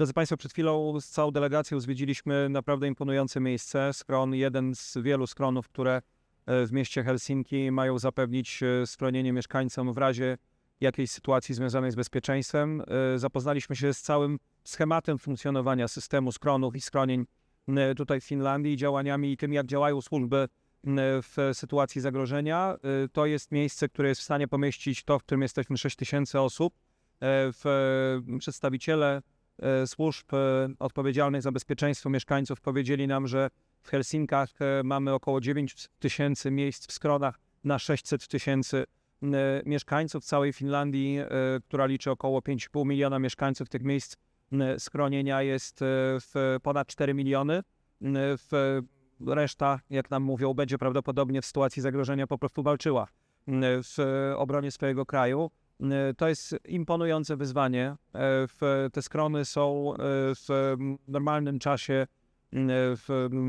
Drodzy Państwo, przed chwilą z całą delegacją zwiedziliśmy naprawdę imponujące miejsce. Schron, jeden z wielu schronów, które e, w mieście Helsinki mają zapewnić e, schronienie mieszkańcom w razie jakiejś sytuacji związanej z bezpieczeństwem. E, Zapoznaliśmy się z całym schematem funkcjonowania systemu schronów i schronień tutaj w Finlandii, działaniami i tym, jak działają służby w sytuacji zagrożenia. To jest miejsce, które jest w stanie pomieścić to, w którym jesteśmy 6 tysięcy osób. W, przedstawiciele służb e, odpowiedzialnych za bezpieczeństwo mieszkańców powiedzieli nam, że w Helsinkach e, mamy około 9 tysięcy miejsc w skronach na 600 tysięcy mieszkańców. Całej Finlandii, e, która liczy około 5,5 miliona mieszkańców, tych miejsc schronienia jest e, w ponad 4 miliony. Reszta, jak nam mówią, będzie prawdopodobnie w sytuacji zagrożenia po prostu walczyła w obronie swojego kraju. M, To jest imponujące wyzwanie. E, Te skrony są e, w normalnym czasie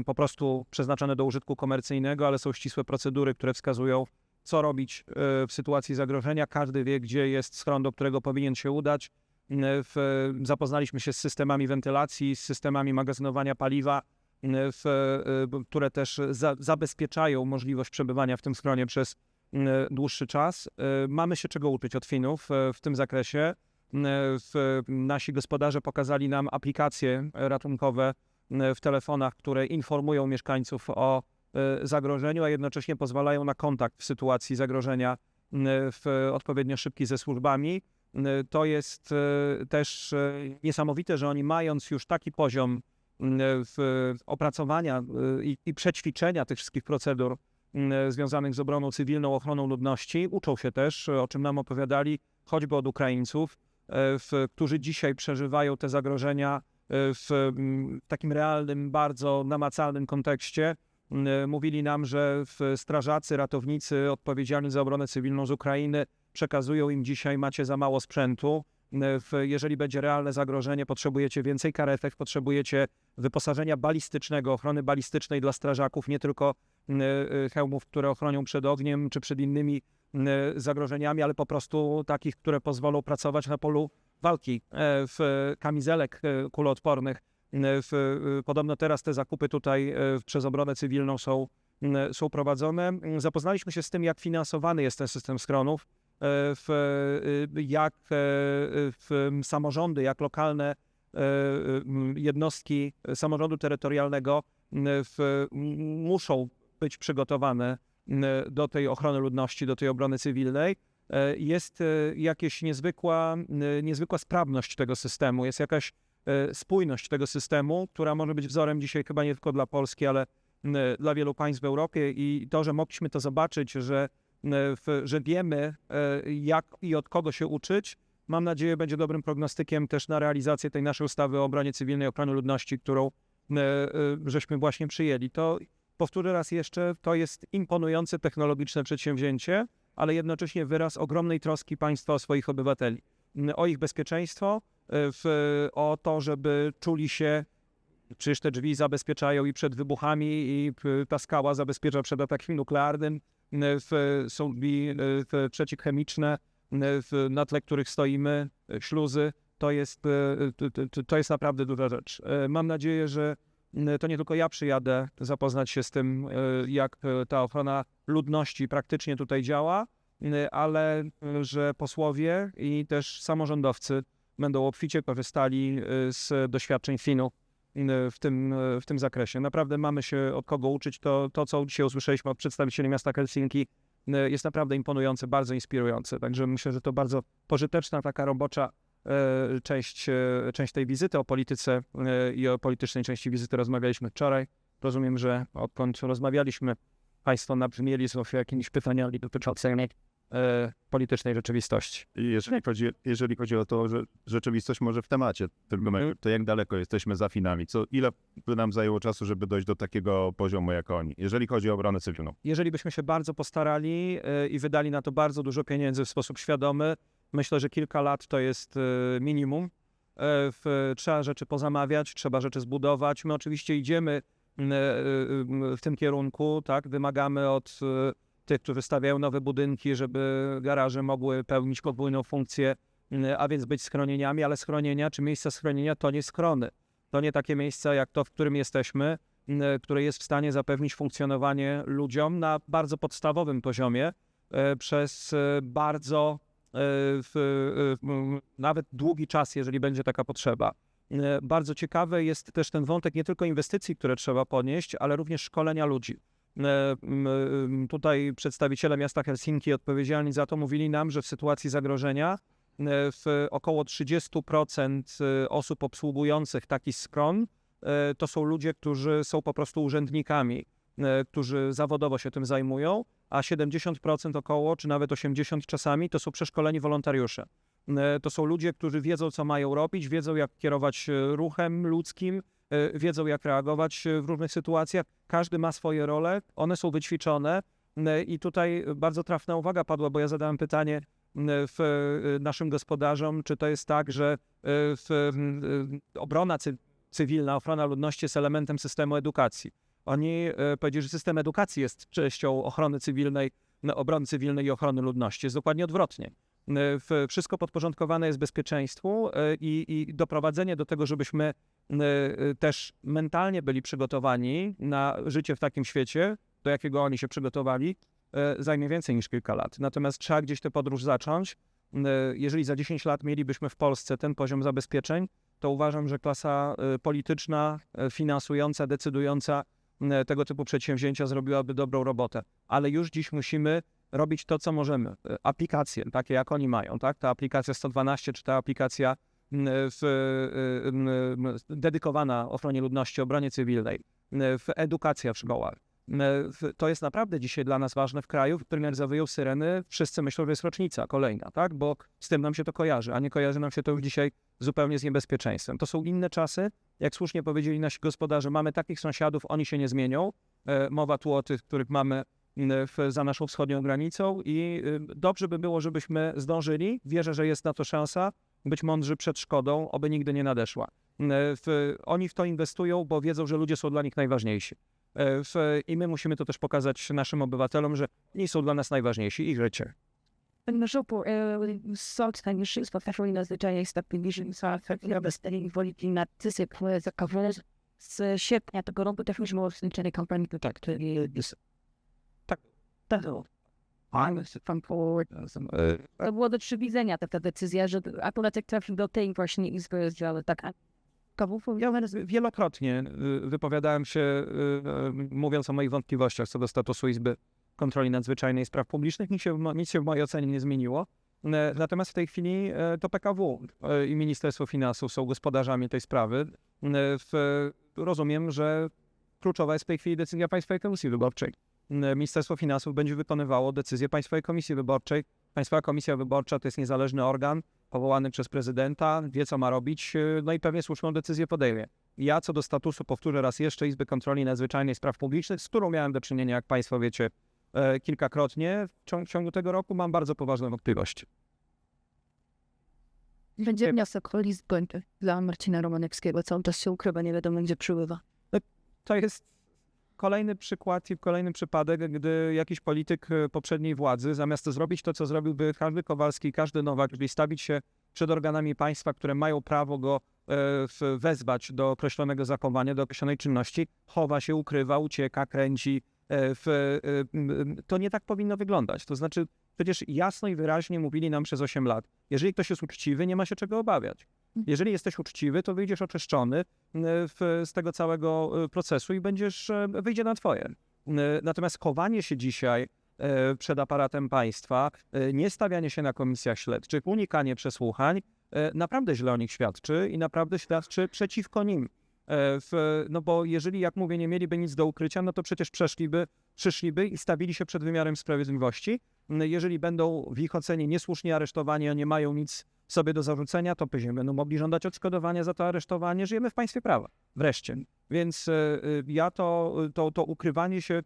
po prostu przeznaczone do użytku komercyjnego, ale są ścisłe procedury, które wskazują, co robić e, w sytuacji zagrożenia. Każdy wie, gdzie jest schron, do którego powinien się udać. Zapoznaliśmy się z systemami wentylacji, z systemami magazynowania paliwa, e, które też za, zabezpieczają możliwość przebywania w tym schronie przez dłuższy czas. E, Mamy się czego uczyć od Finów e, w tym zakresie. Nasi gospodarze pokazali nam aplikacje ratunkowe w telefonach, które informują mieszkańców o e, zagrożeniu, a jednocześnie pozwalają na kontakt w sytuacji zagrożenia w odpowiednio szybki ze służbami. To jest e, też e, niesamowite, że oni mając już taki poziom opracowania e, i, i przećwiczenia tych wszystkich procedur związanych z obroną cywilną, ochroną ludności, uczą się też, o czym nam opowiadali, choćby od Ukraińców, e, w, którzy dzisiaj przeżywają te zagrożenia e, w takim realnym, bardzo namacalnym kontekście. Mówili nam, że strażacy, ratownicy odpowiedzialni za obronę cywilną z Ukrainy przekazują im dzisiaj, macie za mało sprzętu. W, jeżeli będzie realne zagrożenie, potrzebujecie więcej karetek, potrzebujecie wyposażenia balistycznego, ochrony balistycznej dla strażaków, nie tylko e, hełmów, które ochronią przed ogniem czy przed innymi m, zagrożeniami, ale po prostu takich, które pozwolą pracować na polu walki, e, w kamizelek e, kuloodpornych. W, e, podobno teraz te zakupy tutaj e, przez obronę cywilną są, są prowadzone. Zapoznaliśmy się z tym, jak finansowany jest ten system schronów, e, w, e, jak e, w samorządy, jak lokalne e, jednostki samorządu terytorialnego w, muszą być przygotowane do tej ochrony ludności, do tej obrony cywilnej. E, Jest e, jakaś niezwykła, niezwykła sprawność tego systemu, jest jakaś e, spójność tego systemu, która może być wzorem dzisiaj chyba nie tylko dla Polski, ale dla wielu państw w Europie i to, że mogliśmy to zobaczyć, że, że wiemy e, jak i od kogo się uczyć, mam nadzieję będzie dobrym prognostykiem też na realizację tej naszej ustawy o obronie cywilnej, ochronie ludności, którą e, e, żeśmy właśnie przyjęli. To powtórzę raz jeszcze, to jest imponujące technologiczne przedsięwzięcie, ale jednocześnie wyraz ogromnej troski państwa o swoich obywateli, m, o ich bezpieczeństwo, e, w, o to, żeby czuli się, czyż te drzwi zabezpieczają i przed wybuchami, i ta skała zabezpiecza przed atakiem nuklearnym, są drzwi e, w, przeciwchemiczne, m, w, na tle których stoimy, e, śluzy. To jest, e, to- jest naprawdę duża rzecz. E, Mam nadzieję, że to nie tylko ja przyjadę zapoznać się z tym, e, jak e, ta ochrona ludności praktycznie tutaj działa, ale e, że posłowie i też samorządowcy będą obficie korzystali e, z doświadczeń Finów w tym, e, w tym zakresie. Naprawdę mamy się od kogo uczyć. To, to co dzisiaj usłyszeliśmy od przedstawicieli miasta Helsinki, m, jest naprawdę imponujące, bardzo inspirujące. Także myślę, że to bardzo pożyteczna taka robocza e, część, e, część tej wizyty. O polityce e, i o politycznej części wizyty rozmawialiśmy wczoraj. Rozumiem, że odkąd rozmawialiśmy, Państwo nabrzmieli znów jakimiś pytaniami dotyczącymi e, politycznej rzeczywistości. Jeżeli chodzi, jeżeli chodzi o to, że rzeczywistość może w temacie tego Mhm. to jak daleko jesteśmy za Finami? Co, ile by nam zajęło czasu, żeby dojść do takiego poziomu jak oni, jeżeli chodzi o obronę cywilną? Jeżeli byśmy się bardzo postarali e, i wydali na to bardzo dużo pieniędzy w sposób świadomy, myślę, że kilka lat to jest e, minimum. E, w, trzeba rzeczy pozamawiać, trzeba rzeczy zbudować. My oczywiście idziemy e, m, w tym kierunku, tak? Wymagamy od e, tych, którzy stawiają nowe budynki, żeby garaże mogły pełnić podwójną funkcję y, a więc być schronieniami, ale schronienia czy miejsca schronienia to nie schrony. To nie takie miejsca jak to, w którym jesteśmy, y, które jest w stanie zapewnić funkcjonowanie ludziom na bardzo podstawowym poziomie y, przez y, bardzo y, w, nawet długi czas, jeżeli będzie taka potrzeba. E, Bardzo ciekawy jest też ten wątek nie tylko inwestycji, które trzeba podnieść, ale również szkolenia ludzi. E, Tutaj przedstawiciele miasta Helsinki odpowiedzialni za to mówili nam, że w sytuacji zagrożenia e, w około 30% e, osób obsługujących taki skron e, to są ludzie, którzy są po prostu urzędnikami, którzy zawodowo się tym zajmują, a 70% około, czy nawet 80% czasami to są przeszkoleni wolontariusze. To są ludzie, którzy wiedzą, co mają robić, wiedzą, jak kierować ruchem ludzkim, wiedzą, jak reagować e, w różnych sytuacjach. Każdy ma swoje role, one są wyćwiczone. E, I tutaj bardzo trafna uwaga padła, bo ja zadałem pytanie w, e, naszym gospodarzom, czy to jest tak, że e, e, obrona cy- cywilna, ochrona ludności jest elementem systemu edukacji. Oni e, powiedzieli, że system edukacji jest częścią ochrony cywilnej, obrony cywilnej i ochrony ludności. Jest dokładnie odwrotnie. E, Wszystko podporządkowane jest bezpieczeństwu e, i, i doprowadzenie do tego, żebyśmy e, e, też mentalnie byli przygotowani na życie w takim świecie, do jakiego oni się przygotowali, e, zajmie więcej niż kilka lat. Natomiast trzeba gdzieś tę podróż zacząć. Jeżeli za 10 lat mielibyśmy w Polsce ten poziom zabezpieczeń, to uważam, że klasa polityczna, finansująca, decydująca tego typu przedsięwzięcia zrobiłaby dobrą robotę. Ale już dziś musimy robić to, co możemy. Aplikacje, takie jak oni mają, tak? Ta aplikacja 112, czy ta aplikacja w, dedykowana ochronie ludności, obronie cywilnej, w edukacja w szkołach. To jest naprawdę dzisiaj dla nas ważne w kraju, w którym jak zawyją syreny, wszyscy myślą, że jest rocznica kolejna, tak? Bo z tym nam się to kojarzy, a nie kojarzy nam się to już dzisiaj zupełnie z niebezpieczeństwem. To są inne czasy. Jak słusznie powiedzieli nasi gospodarze, mamy takich sąsiadów, oni się nie zmienią. E, Mowa tu o tych, których mamy za naszą wschodnią granicą i y, dobrze by było, żebyśmy zdążyli. Wierzę, że jest na to szansa. Być mądrzy przed szkodą, oby nigdy nie nadeszła. M, W, oni w to inwestują, bo wiedzą, że ludzie są dla nich najważniejsi. E, W, I my musimy to też pokazać naszym obywatelom, że nie są dla nas najważniejsi, ich życie. Panie Marszałku, e, Sąd Najwyższy spotkał nadzwyczajnej stabilizacji zainwestowanej woli na które zakazały z sierpnia tego roku też już było rozliczenie kampanii tak, czyli jest. Tak. Tak. To było do przewidzenia taka decyzja, że akurat jak trafił do tej właśnie izby, ale tak. Ja wielokrotnie y, wypowiadałem się, y, y, mówiąc o moich wątpliwościach co do statusu Izby Kontroli Nadzwyczajnej i Spraw Publicznych. Nic się, nic się w mojej ocenie nie zmieniło. Natomiast w tej chwili to PKW i Ministerstwo Finansów są gospodarzami tej sprawy. Rozumiem, że kluczowa jest w tej chwili decyzja Państwowej Komisji Wyborczej. E, Ministerstwo Finansów będzie wykonywało decyzję Państwowej Komisji Wyborczej. Państwowa Komisja Wyborcza to jest niezależny organ powołany przez prezydenta, wie co ma robić, e, no i pewnie słuszną decyzję podejmie. Ja co do statusu, powtórzę raz jeszcze, Izby Kontroli Nadzwyczajnej Spraw Publicznych, z którą miałem do czynienia, jak Państwo wiecie, e, kilkakrotnie w ciągu, w ciągu tego roku, mam bardzo poważne wątpliwości. Będzie wniosek o list dla Marcina Romanewskiego. Cały czas się ukrywa, nie wiadomo gdzie przybywa. To jest kolejny przykład i kolejny przypadek, gdy jakiś polityk e, poprzedniej władzy, zamiast zrobić to, co zrobiłby każdy Kowalski i każdy Nowak, czyli stawić się przed organami państwa, które mają prawo go e, wezwać do określonego zachowania, do określonej czynności, chowa się, ukrywa, ucieka, kręci. e, to nie tak powinno wyglądać. To znaczy, przecież jasno i wyraźnie mówili nam przez 8 lat, jeżeli ktoś jest uczciwy, nie ma się czego obawiać. Jeżeli jesteś uczciwy, to wyjdziesz oczyszczony e, w, z tego całego e, procesu i będziesz, e, wyjdzie na twoje. Natomiast chowanie się dzisiaj przed aparatem państwa, e, nie stawianie się na komisjach śledczych, unikanie przesłuchań, naprawdę źle o nich świadczy i naprawdę świadczy przeciwko nim. W, no bo jeżeli, jak mówię, nie mieliby nic do ukrycia, no to przecież przeszliby, przyszliby i stawili się przed wymiarem sprawiedliwości. Jeżeli będą w ich ocenie niesłusznie aresztowani, a nie mają nic sobie do zarzucenia, to później będą mogli żądać odszkodowania za to aresztowanie. Żyjemy w państwie prawa. Wreszcie. Więc e, e, ja to, to, to ukrywanie się,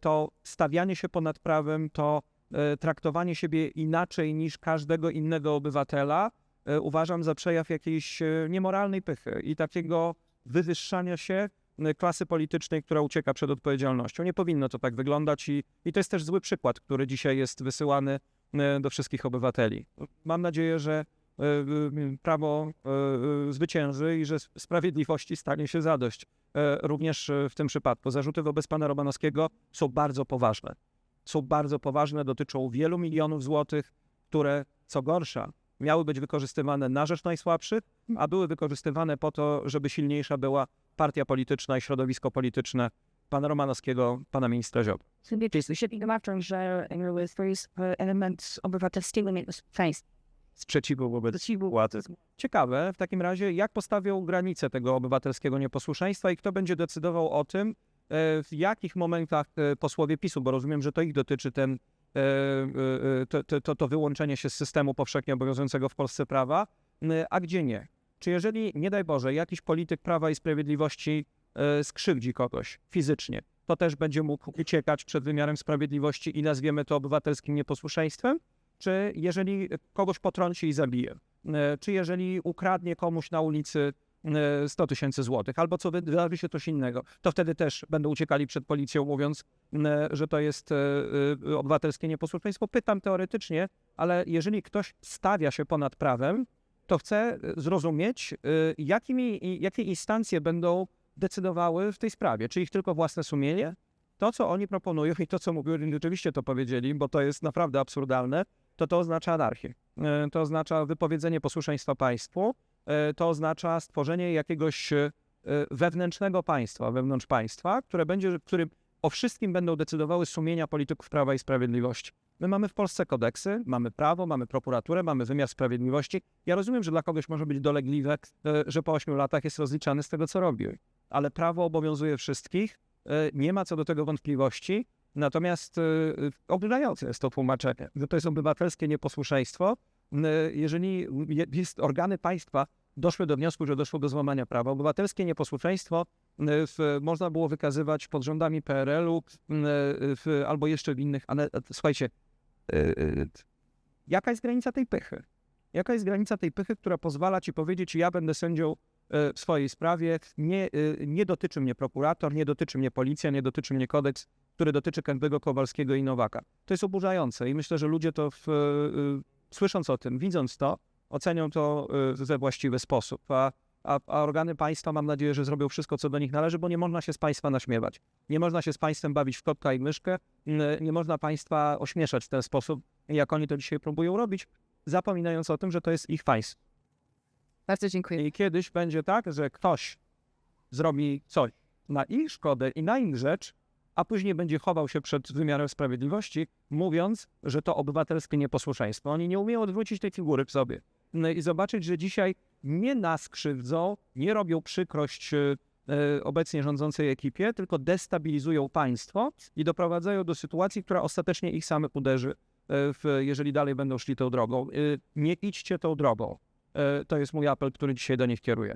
to stawianie się ponad prawem, to e, traktowanie siebie inaczej niż każdego innego obywatela uważam za przejaw jakiejś niemoralnej pychy i takiego wywyższania się klasy politycznej, która ucieka przed odpowiedzialnością. Nie powinno to tak wyglądać i, i to jest też zły przykład, który dzisiaj jest wysyłany do wszystkich obywateli. Mam nadzieję, że e, e, prawo e, e, zwycięży i że sprawiedliwości stanie się zadość. E, Również e, w tym przypadku zarzuty wobec pana Romanowskiego są bardzo poważne. Są bardzo poważne, dotyczą wielu milionów złotych, które, co gorsza, miały być wykorzystywane na rzecz najsłabszych, a były wykorzystywane po to, żeby silniejsza była partia polityczna i środowisko polityczne pana Romanowskiego, pana ministra Ziobry. Tłumaczą, że jakby to jest e, element obywatelskiego bezpieczeństwa. Sprzeciwu wobec Sprzeciwu. władzy. Ciekawe w takim razie, jak postawią granice tego obywatelskiego nieposłuszeństwa i kto będzie decydował o tym, e, w jakich momentach e, posłowie PiSu, bo rozumiem, że to ich dotyczy ten, to, to, to, wyłączenie się z systemu powszechnie obowiązującego w Polsce prawa, a gdzie nie. Czy jeżeli, nie daj Boże, jakiś polityk Prawa i Sprawiedliwości skrzywdzi kogoś fizycznie, to też będzie mógł uciekać przed wymiarem sprawiedliwości i nazwiemy to obywatelskim nieposłuszeństwem? Czy jeżeli kogoś potrąci i zabije? E, Czy jeżeli ukradnie komuś na ulicy e, 100 tysięcy złotych, albo co wydarzy się coś innego, to wtedy też będą uciekali przed policją, mówiąc, e, że to jest e, e, obywatelskie nieposłuszeństwo. Pytam teoretycznie, ale jeżeli ktoś stawia się ponad prawem, to chcę e, zrozumieć, e, jakimi, jakie instancje będą decydowały w tej sprawie. Czy ich tylko własne sumienie? To, co oni proponują i to, co mówią, rzeczywiście to powiedzieli, bo to jest naprawdę absurdalne, to to oznacza anarchię. E, To oznacza wypowiedzenie posłuszeństwa państwu, e, to oznacza stworzenie jakiegoś e, wewnętrznego państwa, wewnątrz państwa, które będzie, w którym o wszystkim będą decydowały sumienia polityków Prawa i Sprawiedliwości. My mamy w Polsce kodeksy, mamy prawo, mamy prokuraturę, mamy wymiar sprawiedliwości. Ja rozumiem, że dla kogoś może być dolegliwe, że po ośmiu latach jest rozliczany z tego, co robił. Ale prawo obowiązuje wszystkich, e, nie ma co do tego wątpliwości. Natomiast e, oburzające jest to tłumaczenie, że to jest obywatelskie nieposłuszeństwo, m, jeżeli je- jest organy państwa doszły do wniosku, że doszło do złamania prawa. Obywatelskie nieposłuszeństwo w, można było wykazywać pod rządami PRL-u w, albo jeszcze w innych. Ale słuchajcie, e, e, jaka jest granica tej pychy? Jaka jest granica tej pychy, która pozwala ci powiedzieć, ja będę sędzią e, w swojej sprawie, nie, e, nie dotyczy mnie prokurator, nie dotyczy mnie policja, nie dotyczy mnie kodeks, który dotyczy Kępego, Kowalskiego i Nowaka. To jest oburzające i myślę, że ludzie to w, e, e, słysząc o tym, widząc to, ocenią to e, we właściwy sposób. A, a, a organy państwa mam nadzieję, że zrobią wszystko, co do nich należy, bo nie można się z państwa naśmiewać. Nie można się z państwem bawić w kotka i myszkę, n- nie można państwa ośmieszać w ten sposób, jak oni to dzisiaj próbują robić, zapominając o tym, że to jest ich państwo. Bardzo dziękuję. I kiedyś będzie tak, że ktoś zrobi coś na ich szkodę i na ich rzecz, a później będzie chował się przed wymiarem sprawiedliwości, mówiąc, że to obywatelskie nieposłuszeństwo. Oni nie umieją odwrócić tej figury w sobie No i zobaczyć, że dzisiaj nie nas krzywdzą, nie robią przykrość e, e, obecnie rządzącej ekipie, tylko destabilizują państwo i doprowadzają do sytuacji, która ostatecznie ich samych uderzy, e, jeżeli dalej będą szli tą drogą. Nie idźcie tą drogą. E, To jest mój apel, który dzisiaj do nich kieruję.